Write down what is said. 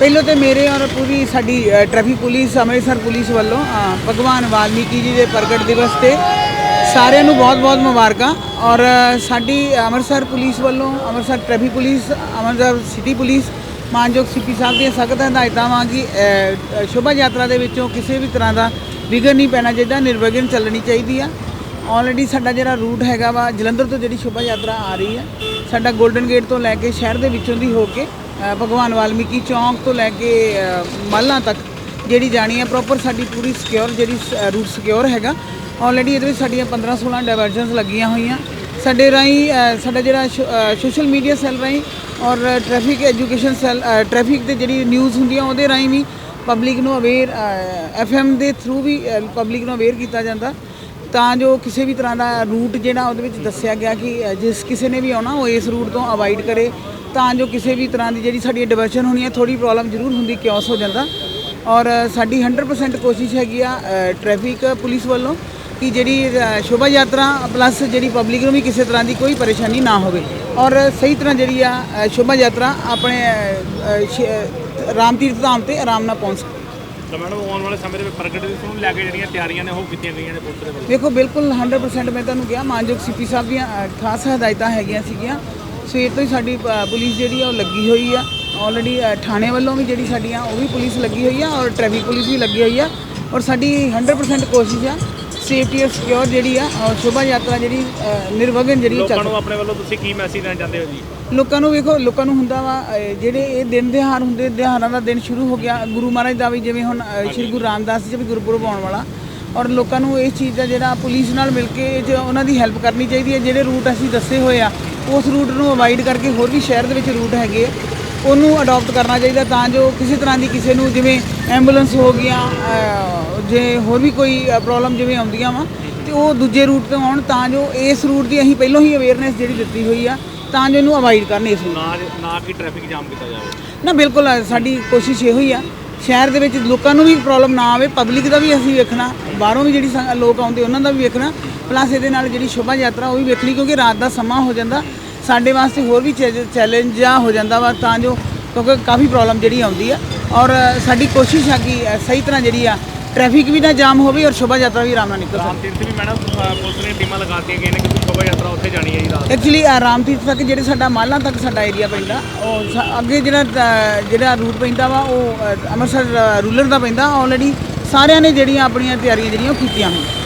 ਪਹਿਲੋਂ ਤੇ ਮੇਰੇ ਔਰ ਪੂਰੀ ਸਾਡੀ ਅ, ਟ੍ਰੈਫਿਕ ਪੁਲਿਸ ਅੰਮ੍ਰਿਤਸਰ ਪੁਲਿਸ ਵੱਲੋਂ ਭਗਵਾਨ ਵਾਲਮੀਕੀ ਜੀ ਦੇ ਪ੍ਰਗਟ ਦਿਵਸ ਤੇ ਸਾਰਿਆਂ ਨੂੰ ਬਹੁਤ-ਬਹੁਤ ਮੁਬਾਰਕਾਂ। ਔਰ ਸਾਡੀ ਅੰਮ੍ਰਿਤਸਰ ਪੁਲਿਸ ਵੱਲੋਂ Amritsar traffic police Amritsar city police ਮਾਨਯੋਗ ਸੀਪੀ ਸਾਹਿਬ ਦੀਆਂ ਸਖਤ ਹਦਾਇਤਾਂ ਵਾਂ ਕਿ ਸ਼ੋਭਾ ਯਾਤਰਾ ਦੇ ਵਿੱਚੋਂ ਕਿਸੇ ਵੀ ਤਰ੍ਹਾਂ ਦਾ ਵਿਘਨ ਨਹੀਂ ਪੈਣਾ ਚਾਹੀਦਾ ਨਿਰਵਿਘਨ ਚੱਲਣੀ ਚਾਹੀਦੀ ਆ। ਆਲਰੇਡੀ ਸਾਡਾ ਜਿਹੜਾ ਰੂਟ ਹੈਗਾ ਵਾ ਜਲੰਧਰ ਤੋਂ ਜਿਹੜੀ ਸ਼ੋਭਾ ਯਾਤਰਾ ਆ ਰਹੀ ਹੈ ਸਾਡਾ 골ਡਨ ਗੇਟ ਤੋਂ ਲੈ ਕੇ ਸ਼ਹਿਰ ਦੇ ਵਿੱਚੋਂ ਦੀ ਹੋ ਕੇ ਭਗਵਾਨ ਵਾਲਮੀਕੀ ਚੌਂਕ ਤੋਂ ਲੈ ਕੇ ਅ, ਮਾਲਾਂ ਤੱਕ ਜਿਹੜੀ ਜਾਣੀ ਹੈ ਪ੍ਰੋਪਰ ਸਾਡੀ ਪੂਰੀ ਸਿਕਿਉਰ ਜਿਹੜੀ ਰੂਟ ਸਿਕਿਉਰ ਹੈਗਾ। ਆਲਰੇਡੀ ਇਹਦੇ ਵਿੱਚ ਸਾਡੀਆਂ 15 16 ਡਾਇਵਰਜਨਸ ਲੱਗੀਆਂ ਹੋਈਆਂ। ਸਾਡੇ ਰਾਹੀਂ ਸਾਡਾ ਜਿਹੜਾ ਸੋਸ਼ਲ ਮੀਡੀਆ ਸੈੱਲ ਰਾਹੀਂ ਔਰ ਟ੍ਰੈਫਿਕ ਐਜੂਕੇਸ਼ਨ ਸੈੱਲ ਟ੍ਰੈਫਿਕ ਤੇ ਜਿਹੜੀ ਨਿਊਜ਼ ਹੁੰਦੀਆਂ ਉਹਦੇ ਰਾਹੀਂ ਵੀ ਪਬਲਿਕ ਨੂੰ ਅਵੇਅਰ ਐਫਐਮ ਦੇ ਥਰੂ ਵੀ ਪਬਲਿਕ ਨੂੰ ਅਵੇਅਰ ਕੀਤਾ ਜਾਂਦਾ। ਤਾਂ ਜੋ ਕਿਸੇ ਵੀ ਤਰ੍ਹਾਂ ਦਾ ਰੂਟ ਜਿਹੜਾ ਉਹਦੇ ਵਿੱਚ ਦੱਸਿਆ ਗਿਆ ਕਿ ਜਿਸ ਕਿਸੇ ਨੇ ਵੀ ਆਉਣਾ ਉਹ ਇਸ ਰੂਟ ਤੋਂ ਅਵਾਇਡ ਕਰੇ। ਤਾਂ ਜੋ ਕਿਸੇ ਵੀ ਤਰ੍ਹਾਂ ਦੀ ਜਿਹੜੀ ਸਾਡੀ ਡਿਵਰਸ਼ਨ ਹੋਣੀ ਹੈ ਥੋੜੀ ਪ੍ਰੋਬਲਮ ਜ਼ਰੂਰ ਹੁੰਦੀ ਕਿਉਸ ਹੋ ਜਾਂਦਾ। ਔਰ ਸਾਡੀ 100% ਕੋਸ਼ਿਸ਼ ਹੈਗੀ ਆ ਟ੍ਰੈਫਿਕ ਪੁਲਿਸ ਵੱਲੋਂ ਕਿ ਜਿਹੜੀ ਸ਼ੋਭਾ ਯਾਤਰਾ ਪਲੱਸ ਜਿਹੜੀ ਪਬਲਿਕ ਨੂੰ ਵੀ ਕਿਸੇ ਤਰ੍ਹਾਂ ਦੀ ਕੋਈ ਪਰੇਸ਼ਾਨੀ ਨਾ ਹੋਵੇ। ਔਰ ਸਹੀ ਤਰ੍ਹਾਂ ਜਿਹੜੀ ਆ ਸ਼ੋਭਾ ਯਾਤਰਾ ਆਪਣੇ ਅ, ਰਾਮ ਤੀਰਥ ਧਾਮ ਤੇ ਆਰਾਮ ਨਾਲ ਪਹੁੰਚ ਸਕੇ। ਤਾਂ ਮੈਡਮ ਆਉਣ ਵਾਲੇ ਸਮੇਂ ਦੇ ਵਿੱਚ ਪ੍ਰਗਟ ਦਿਵਸ ਨੂੰ ਲੈ ਕੇ ਜਿਹੜੀਆਂ ਤਿਆਰੀਆਂ ਨੇ ਉਹ ਕੀਤੀਆਂ ਗਈਆਂ ਨੇ ਪੁਲਿਸ ਦੇ ਵੱਲੋਂ। ਵੇਖੋ ਬਿਲਕੁਲ 100% ਮੈਂ ਤੁਹਾਨੂੰ ਕਿਹਾ ਮਾਨਯੋਗ ਸੀਪੀ ਸਾਹਿਬ ਦੀਆਂ ਖਾਸ ਹਦਾਇਤਾਂ ਹੈਗੀਆਂ ਸੀਗੀਆਂ। ਸਵੇਰ ਤੋਂ ਹੀ ਸਾਡੀ ਪੁਲਿਸ ਜਿਹੜੀ ਆ ਉਹ ਲੱਗੀ ਹੋਈ ਆ। ਆਲਰੇਡੀ ਥਾਣੇ ਵੱਲੋਂ ਵੀ ਜਿਹੜੀ ਸਾਡੀਆਂ ਉਹ ਵੀ ਪੁਲਿਸ ਲੱਗੀ ਹੋਈ ਆ ਔਰ ਟ੍ਰੈਫਿਕ ਪੁਲਿਸ ਵੀ ਲੱਗੀ ਹੋਈ ਆ। ਔਰ ਸਾਡੀ 100% ਕੋਸ਼ਿਸ਼ ਆ ਸੇਫਟੀ ਔਰ ਸਿਕਿਉਰ ਜਿਹੜੀ ਆ ਔਰ ਸ਼ੋਭਾ ਯਾਤਰਾ ਜਿਹੜੀ ਅ, ਨਿਰਵਿਘਨ ਜਿਹੜੀ ਲੋਕਾਂ ਚੱਲ ਨੂੰ ਆਪਣੇ ਵੱਲੋਂ ਤੁਸੀਂ ਕੀ ਮੈਸੇਜ ਦੇਣਾ ਚਾਹੁੰਦੇ ਹੋ ਜੀ? ਲੋਕਾਂ ਨੂੰ ਵੇਖੋ ਲੋਕਾਂ ਨੂੰ ਹੁੰਦਾ ਵਾ ਅਹ ਜਿਹੜੇ ਇਹ ਦਿਨ ਦਿਹਾੜ ਹੁੰਦੇ ਦਿਹਾੜਾਂ ਦਾ ਦਿਨ ਸ਼ੁਰੂ ਹੋ ਗਿਆ। ਗੁਰੂ ਮਹਾਰਾਜ ਦਾ ਵੀ ਜਿਵੇਂ ਹੁਣ ਅਹ ਸ਼੍ਰੀ ਗੁਰੂ ਰਾਮਦਾਸ ਜੀ ਦਾ ਵੀ ਗੁਰਪੁਰਬ ਆਉਣ ਵਾਲਾ। ਔਰ ਲੋਕਾਂ ਨੂੰ ਇਸ ਚੀਜ਼ ਦਾ ਜਿਹੜਾ ਪੁਲਿਸ ਨਾਲ ਮਿਲ ਕੇ ਇਹ 'ਚ ਉਹਨਾਂ ਦੀ ਹੈਲਪ ਕਰਨੀ ਚਾਹੀਦੀ ਹੈ ਜਿਹੜੇ ਰੂਟ ਅਸੀਂ ਦੱਸੇ ਹੋਏ ਆ ਉਸ ਰੂਟ ਨੂੰ ਅਵਾਇਡ ਕਰਕੇ ਹੋਰ ਵੀ ਸ਼ਹਿਰ ਦੇ ਵਿੱਚ ਰੂਟ ਹੈਗੇ ਆ, ਉਹਨੂੰ ਅਡਾਪਟ ਕਰਨਾ ਚਾਹੀਦਾ ਤਾਂ ਜੋ ਕਿਸੇ ਤਰ੍ਹਾਂ ਦੀ ਕਿਸੇ ਨੂੰ ਜਿਵੇਂ ਐਂਬੂਲੈਂਸ ਹੋ ਗਿਆ ਜੇ ਹੋਰ ਵੀ ਕੋਈ ਪ੍ਰੋਬਲਮ ਜਿਵੇਂ ਆਉਂਦੀਆਂ ਵਾ ਤੇ ਉਹ ਦੂਜੇ ਰੂਟ ਤੋਂ ਆਉਣ ਤਾਂ ਜੋ ਇਸ ਰੂਟ ਦੀ ਅਸੀਂ ਪਹਿਲਾਂ ਹੀ ਅਵੇਅਰਨੈਸ ਜਿਹੜੀ ਦਿੱਤੀ ਹੋਈ ਆ ਤਾਂ ਜੋ ਇਹਨੂੰ ਅਵਾਇਡ ਕਰਨ ਇਸ ਨੂੰ ਨਾ ਨਾ ਕਿ ਟ੍ਰੈਫਿਕ ਜਾਮ ਕੀਤਾ ਜਾਵੇ। ਨਾ ਬਿਲਕੁਲ ਅ, ਸਾਡੀ ਕੋਸ਼ਿਸ਼ ਇਹੋ ਹੀ ਆ। ਸ਼ਹਿਰ ਦੇ ਵਿੱਚ ਲੋਕਾਂ ਨੂੰ ਵੀ ਪ੍ਰੋਬਲਮ ਨਾ ਆਵੇ ਪਬਲਿਕ ਦਾ ਵੀ ਅਸੀਂ ਵੇਖਣਾ ਬਾਹਰੋਂ ਵੀ ਜਿਹੜੀ ਸੰਗ- ਲੋਕ ਆਉਂਦੇ ਉਹਨਾਂ ਦਾ ਵੀ ਵੇਖਣਾ ਪਲੱਸ ਇਹਦੇ ਨਾਲ ਜਿਹੜੀ ਸ਼ੋਭਾ ਯਾਤਰਾ ਉਹ ਵੀ ਵੇਖਣੀ ਕਿਉਂਕਿ ਰਾਤ ਦਾ ਸਮਾਂ ਹੋ ਜਾਂਦਾ ਸਾਡੇ ਵਾਸਤੇ ਹੋਰ ਵੀ ਚੈਲੰਜ ਆ ਹੋ ਜਾਂਦਾ ਵਾ ਤਾਂ ਜੋ ਕਿਉਂਕਿ ਕਾਫੀ ਪ੍ਰੋਬਲਮ ਜਿਹੜੀ ਆਉਂਦੀ ਆ। ਔਰ ਅ, ਸਾਡੀ ਕੋਸ਼ਿਸ਼ ਆ ਕਿ ਅ, ਸਹੀ ਤਰ੍ਹਾਂ ਜਿਹੜੀ ਆ ਟ੍ਰੈਫਿਕ ਵੀ ਨਾ ਜਾਮ ਹੋਵੇ ਔਰ ਸ਼ੋਭਾ ਯਾਤਰਾ ਵੀ ਆਰਾਮ ਨਾਲ ਨਿਕਲ ਸਕੇ। ਤੀਰਥ ਵੀ ਮੈਡਮ ਅ, ਪੁਲਿਸ ਨੇ ਟੀਮਾਂ ਲਗਾਤੀਆਂ ਗਈਆਂ ਨੇ ਕਿ ਸ਼ੋਭਾ ਯਾਤਰਾ ਉੱਥੇ ਜਾਣੀ ਹੈ ਜੀ ਰਾਤ। ਐਕਚੁਅਲੀ ਆਰਾਮ ਤੀਰਥ ਤੱਕ ਜਿਹੜੇ ਸਾਡਾ ਮਾਲਾ ਤੱਕ ਸਾਡਾ ਏਰੀਆ ਪੈਂਦਾ ਉਹ ਸਾ- ਅੱਗੇ ਜਿਹੜਾ ਅ, ਜਿਹੜਾ ਰੂਟ ਪੈਂਦਾ ਵਾ ਉਹ ਅ, ਅੰਮ੍ਰਿਤਸਰ ਰੂਲਰ ਦਾ ਪੈਂਦਾ ਆਲਰੇਡੀ ਸਾਰਿਆਂ ਨੇ ਜਿਹੜੀਆਂ ਆਪਣੀਆਂ ਤਿਆਰੀਆਂ ਜਿਹੜੀਆਂ ਉਹ ਕੀਤੀਆਂ ਹੋਈਆਂ